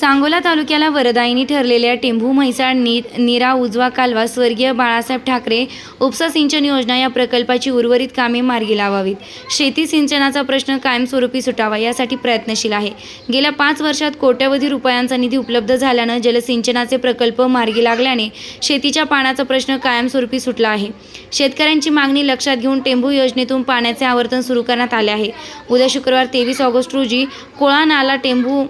सांगोला तालुक्याला वरदायिनी ठरलेल्या टेंभू म्हैसाळ नी नीरा उजवा कालवा स्वर्गीय बाळासाहेब ठाकरे उपसा सिंचन योजना या प्रकल्पाची उर्वरित कामे मार्गी लावावीत. शेती सिंचनाचा प्रश्न कायमस्वरूपी सुटावा यासाठी प्रयत्नशील आहे. गेल्या पाच वर्षात कोट्यवधी रुपयांचा निधी उपलब्ध झाल्यानं जलसिंचनाचे प्रकल्प मार्गी लागल्याने शेतीच्या पाण्याचा प्रश्न कायमस्वरूपी सुटला आहे. शेतकऱ्यांची मागणी लक्षात घेऊन टेंभू योजनेतून पाण्याचे आवर्तन सुरू करण्यात आले आहे. उद्या शुक्रवार तेवीस ऑगस्ट रोजी कोळा नाला टेंभू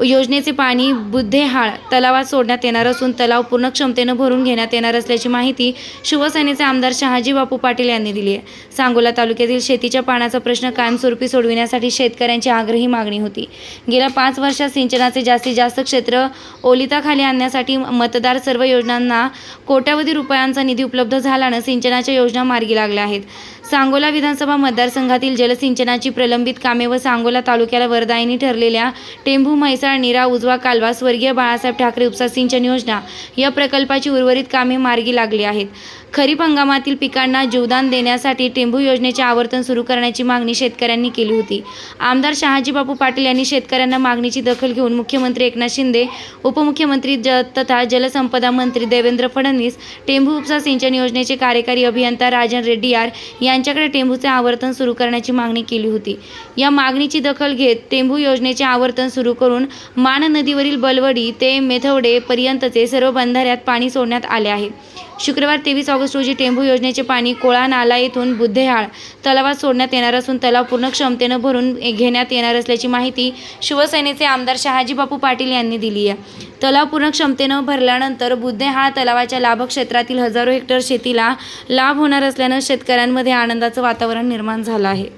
योजनेचे पाणी बुद्धेहाळ तलावात सोडण्यात येणार असून तलाव पूर्ण क्षमतेनं भरून घेण्यात येणार असल्याची माहिती शिवसेनेचे आमदार शहाजी बापू पाटील यांनी दिली आहे. सांगोला तालुक्यातील शेतीच्या पाण्याचा प्रश्न कायमस्वरूपी सोडविण्यासाठी शेतकऱ्यांची आग्रही मागणी होती. गेल्या पाच वर्षात सिंचनाचे जास्तीत जास्त क्षेत्र ओलिताखाली आणण्यासाठी मतदार सर्व योजनांना कोट्यावधी रुपयांचा निधी उपलब्ध झाल्यानं सिंचनाच्या योजना मार्गी लागल्या आहेत. सांगोला विधानसभा मतदारसंघातील जलसिंचनाची प्रलंबित कामे व सांगोला तालुक्याला वरदायिनी ठरलेल्या टेंभू म्हैसाळ निरा उजवा कालवा स्वर्गीय बाळासाहेब ठाकरे उपसा सिंचन योजना या प्रकल्पाची उर्वरित कामे मार्गी लागली आहेत. खरीप हंगामातील पिकांना जीवदान देण्यासाठी टेंभू योजनेचे आवर्तन सुरू करण्याची मागणी शेतकऱ्यांनी केली होती. आमदार शहाजीबापू पाटील यांनी शेतकऱ्यांना मागणीची दखल घेऊन मुख्यमंत्री एकनाथ शिंदे उपमुख्यमंत्री ज तथा जलसंपदा मंत्री देवेंद्र फडणवीस टेंभू उपसा सिंचन योजनेचे कार्यकारी अभियंता राजन रेड्डीयार यांच्याकडे टेंभूचे आवर्तन सुरू करण्याची मागणी केली होती. या मागणीची दखल घेत टेंभू योजनेचे आवर्तन सुरू करून मान नदीवरील बलवडी ते मेथवडे पर्यंतचे सर्व बंधाऱ्यात पाणी सोडण्यात आले आहे. शुक्रवार तेवीस ऑगस्ट रोजी टेंभू योजनेचे पाणी कोळा नाला येथून बुद्धेहाळ. तलावात सोडण्यात येणार असून तलाव पूर्ण क्षमतेनं भरून घेण्यात येणार असल्याची माहिती शिवसेनेचे आमदार शहाजी बापू पाटील यांनी दिली आहे. तलाव पूर्ण क्षमतेनं भरल्यानंतर बुद्धेहाळ तलावाच्या लाभ क्षेत्रातील हजारो हेक्टर शेतीला लाभ होणार असल्यानं शेतकऱ्यांमध्ये आनंदाचं वातावरण निर्माण झालं आहे.